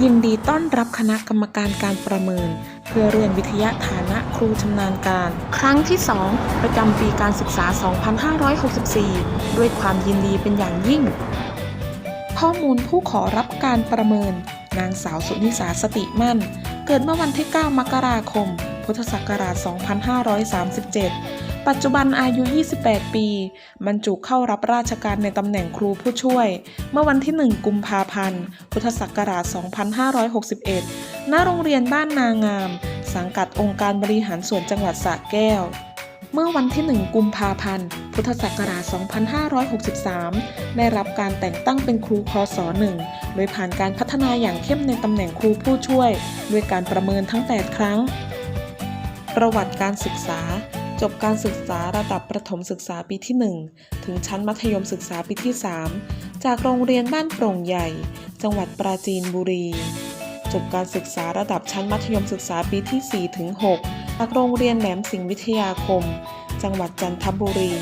ยินดีต้อนรับคณะกรรมการการประเมิน เพื่อเรียนวิทยาฐานะครูชำนาญการ ครั้งที่ 2 ประจำปีการศึกษา 2564 ด้วยความยินดีเป็นอย่างยิ่ง ข้อมูลผู้ขอรับการประเมิน นางสาวสุนิสาสติมั่น เกิดเมื่อวันที่ 9 มกราคม พุทธศักราช 2537 ปัจจุบันอายุ 28 ปีบรรจุเข้ารับราชการในตำแหน่งครูผู้ช่วย เมื่อวันที่ 1 กุมภาพันธ์ พุทธศักราช 2561 ณ โรงเรียนบ้านนางาม สังกัดองค์การบริหารส่วนจังหวัดสระแก้ว เมื่อวันที่ 1 กุมภาพันธ์ พุทธศักราช 2563 ได้รับการแต่งตั้งเป็นครูคศ1โดยผ่านการพัฒนาอย่างเข้มในตำแหน่งครูผู้ช่วย ด้วยการประเมินทั้ง 8 ครั้ง ประวัติการศึกษา จบการศึกษาระดับประถมศึกษาปีที่ 1 ถึงชั้นมัธยมศึกษาปีที่ 3 จากโรงเรียนบ้านโปร่งใหญ่ จังหวัดปราจีนบุรี จบการศึกษาระดับชั้นมัธยมศึกษาปีที่ 4 ถึง 6 จากโรงเรียนแหลมสิงห์วิทยาคม จังหวัดจันทบุรี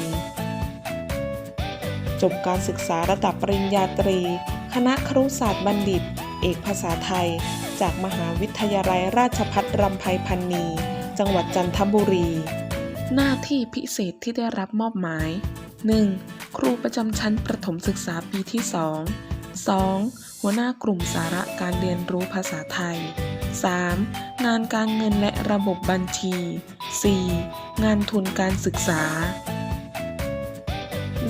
จบการศึกษาระดับปริญญาตรี คณะครุศาสตร์บัณฑิต เอกภาษาไทย จากมหาวิทยาลัยราชภัฏรำไพพันนี จังหวัดจันทบุรี หน้าที่พิเศษที่ได้รับมอบหมาย 1. ครูประจำชั้นประถมศึกษาปีที่ 2 2. หัวหน้ากลุ่มสาระการเรียนรู้ภาษาไทย 3. งานการเงินและระบบบัญชี 4. งานทุนการศึกษา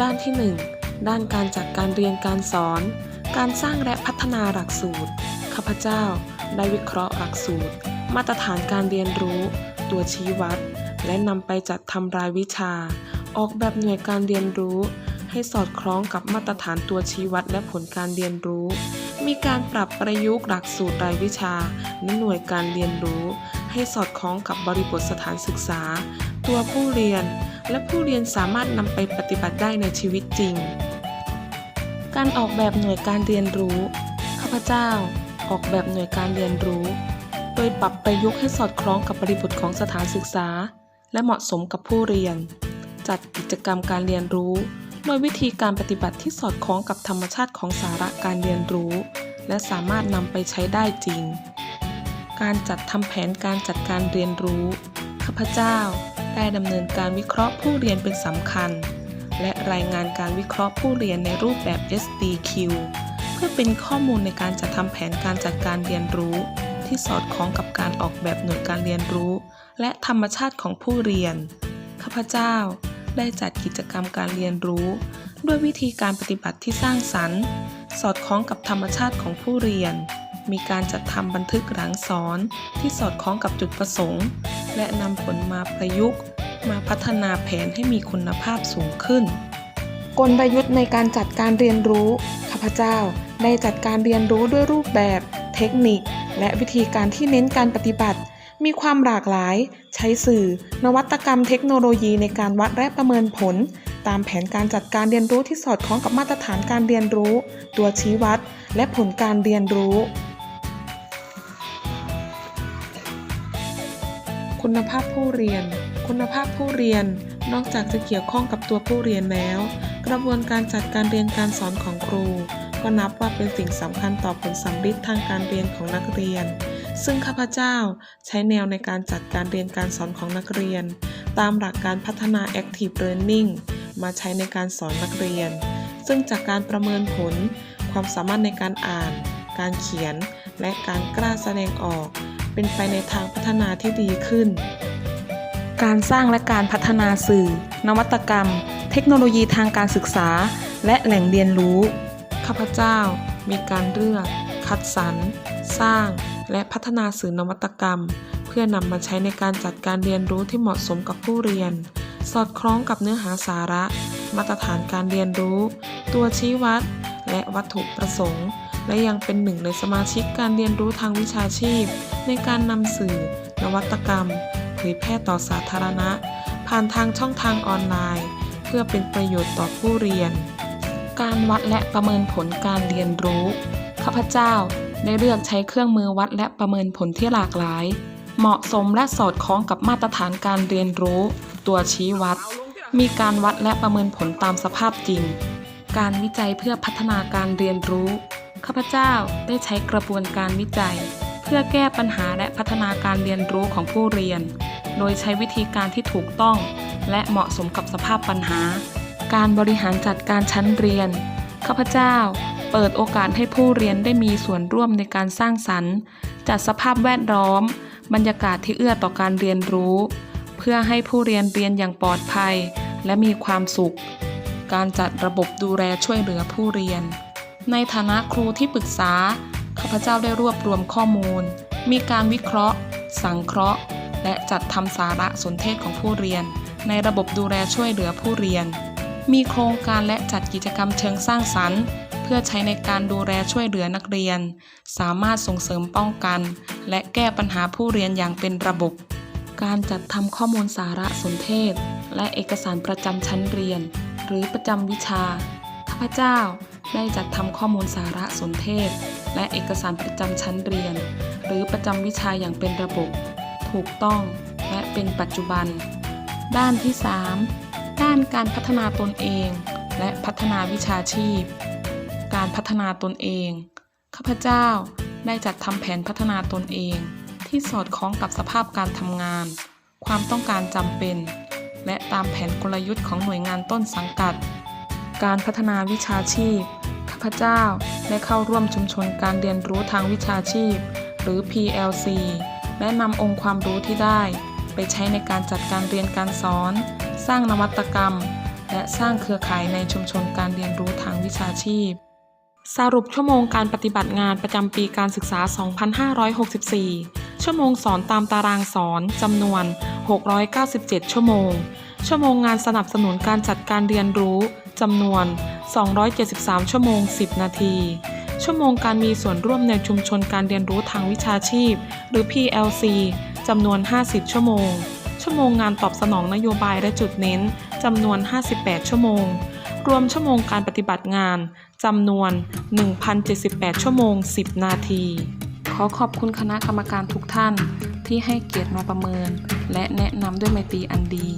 ด้านที่ 1 ด้านการจัดการเรียนการสอน การสร้างและพัฒนาหลักสูตร ข้าพเจ้า ได้วิเคราะห์หลักสูตร มาตรฐานการเรียนรู้ ตัวชี้วัด และนำไปจัดทำรายวิชา ออกแบบหน่วยการเรียนรู้ ให้สอดคล้องกับมาตรฐานตัวชี้วัดและผลการเรียนรู้ มีการปรับประยุกต์หลักสูตรรายวิชาและหน่วยการเรียนรู้ ให้สอดคล้องกับบริบทสถานศึกษา ตัวผู้เรียน และผู้เรียนสามารถนำไปปฏิบัติได้ในชีวิตจริง การออกแบบหน่วยการเรียนรู้ข้าพเจ้า ออกแบบหน่วยการเรียนรู้ โดยปรับประยุกต์ให้สอดคล้องกับบริบทของสถานศึกษา และเหมาะสมกับผู้เรียน จัดกิจกรรมการเรียนรู้ โดยวิธีการปฏิบัติที่สอดคล้องกับธรรมชาติของสาระการเรียนรู้ และสามารถนำไปใช้ได้จริง การจัดทำแผนการจัดการเรียนรู้ ข้าพเจ้า ได้ดำเนินการวิเคราะห์ผู้เรียนเป็นสำคัญ และรายงานการวิเคราะห์ผู้เรียนในรูปแบบ SDQ เพื่อเป็นข้อมูลในการจัดทำแผนการจัดการเรียนรู้ ที่สอดคล้องกับการออกแบบหน่วยการเรียนรู้ และธรรมชาติของผู้เรียน ข้าพเจ้าได้จัดกิจกรรมการเรียนรู้ ด้วยวิธีการปฏิบัติที่สร้างสรรค์ สอดคล้องกับธรรมชาติของผู้เรียน มีการจัดทำบันทึกหลังสอนที่สอดคล้องกับจุดประสงค์ และนำผลมาประยุกต์ มาพัฒนาแผนให้มีคุณภาพสูงขึ้น กลยุทธ์ในการจัดการเรียนรู้ ข้าพเจ้าได้จัดการเรียนรู้ด้วยรูปแบบ เทคนิค และวิธีการที่เน้นการปฏิบัติ มีความหลากหลาย ใช้สื่อ นวัตกรรมเทคโนโลยีในการวัดและประเมินผล ตามแผนการจัดการเรียนรู้ที่สอดคล้องกับมาตรฐานการเรียนรู้ ตัวชี้วัด และผลการเรียนรู้ คุณภาพผู้เรียน คุณภาพผู้เรียน นอกจากจะเกี่ยวข้องกับตัวผู้เรียนแล้ว กระบวนการจัดการเรียนการสอนของครู ก็นับว่าเป็นสิ่งสำคัญต่อผลสัมฤทธิ์ทางการเรียนของนักเรียน ซึ่งข้าพเจ้าใช้แนวในการจัดการเรียนการสอนของนักเรียน ตามหลักการพัฒนา Active Learning มาใช้ในการสอนนักเรียน ซึ่งจากการประเมินผล ความสามารถในการอ่าน การเขียน และการกล้าแสดงออก เป็นไปในทางพัฒนาที่ดีขึ้น การสร้างและการพัฒนาสื่อ นวัตกรรม เทคโนโลยีทางการศึกษา และแหล่งเรียนรู้ ข้าพเจ้ามีการเลือก คัดสรร สร้าง และพัฒนาสื่อนวัตกรรม เพื่อนำมาใช้ในการจัดการเรียนรู้ที่เหมาะสมกับผู้เรียน สอดคล้องกับเนื้อหาสาระ มาตรฐานการเรียนรู้ ตัวชี้วัด และวัตถุประสงค์ และยังเป็นหนึ่งในสมาชิกการเรียนรู้ทางวิชาชีพ ในการนำสื่อ นวัตกรรม เผยแพร่ต่อสาธารณะ ผ่านทางช่องทางออนไลน์ เพื่อเป็นประโยชน์ต่อผู้เรียน การวัดและประเมินผลการเรียนรู้ ข้าพเจ้าได้เลือกใช้เครื่องมือวัดและประเมินผลที่หลากหลาย เหมาะสมและสอดคล้องกับมาตรฐานการเรียนรู้ ตัวชี้วัด มีการวัดและประเมินผลตามสภาพจริง การวิจัยเพื่อพัฒนาการเรียนรู้ ข้าพเจ้าได้ใช้กระบวนการวิจัย เพื่อแก้ปัญหาและพัฒนาการเรียนรู้ของผู้เรียน โดยใช้วิธีการที่ถูกต้อง และเหมาะสมกับสภาพปัญหา การบริหารจัดการชั้นเรียน ข้าพเจ้าเปิดโอกาสให้ผู้เรียนได้มีส่วนร่วมในการสร้างสรรค์ จัดสภาพแวดล้อม บรรยากาศที่เอื้อต่อการเรียนรู้ เพื่อให้ผู้เรียนเรียนอย่างปลอดภัย และมีความสุข การจัดระบบดูแลช่วยเหลือผู้เรียน ในฐานะครูที่ปรึกษา ข้าพเจ้าได้รวบรวมข้อมูล มีการวิเคราะห์ สังเคราะห์ และจัดทำสาระสนเทศของผู้เรียน ในระบบดูแลช่วยเหลือผู้เรียน มีโครงการและจัดกิจกรรมเชิงสร้างสรรค์ เพื่อใช้ในการดูแลช่วยเหลือนักเรียน สามารถส่งเสริมป้องกัน และแก้ปัญหาผู้เรียนอย่างเป็นระบบ การจัดทำข้อมูลสารสนเทศ และเอกสารประจำชั้นเรียน หรือประจำวิชาข้าพเจ้าได้จัดทำข้อมูลสารสนเทศ และเอกสารประจำชั้นเรียน หรือประจำวิชาอย่างเป็นระบบ ถูกต้อง และเป็นปัจจุบัน ด้านที่ 3 ด้านการพัฒนาตนเอง และพัฒนาวิชาชีพ การพัฒนาตนเอง ข้าพเจ้าได้จัดทำแผนพัฒนาตนเอง ที่สอดคล้องกับสภาพการทำงาน ความต้องการจำเป็น และตามแผนกลยุทธ์ของหน่วยงานต้นสังกัด การพัฒนาวิชาชีพ ข้าพเจ้าได้เข้าร่วมชุมชนการเรียนรู้ทางวิชาชีพ หรือ PLC และนำองค์ความรู้ที่ได้ ไปใช้ในการจัดการเรียนการสอน สร้างนวัตกรรม และสร้างเครือข่ายในชุมชนการเรียนรู้ทางวิชาชีพ สรุปชั่วโมงการปฏิบัติงานประจำปีการศึกษา 2564 ชั่วโมงสอนตามตารางสอนจำนวน 697 ชั่วโมง ชั่วโมงงานสนับสนุนการจัดการเรียนรู้จำนวน 273 ชั่วโมง 10 นาทีชั่วโมงการมีส่วนร่วมในชุมชนการเรียนรู้ทางวิชาชีพ หรือ PLC จำนวน 50 ชั่วโมง ชั่วโมงงานตอบสนองนโยบายและจุดเน้นจำนวน 58 ชั่วโมง รวมชั่วโมงการปฏิบัติงานจำนวน 1,078 ชั่วโมง 10 นาที ขอขอบคุณคณะกรรมการทุกท่านที่ให้เกียรติมาประเมิน และแนะนำด้วยไมตรีอันดี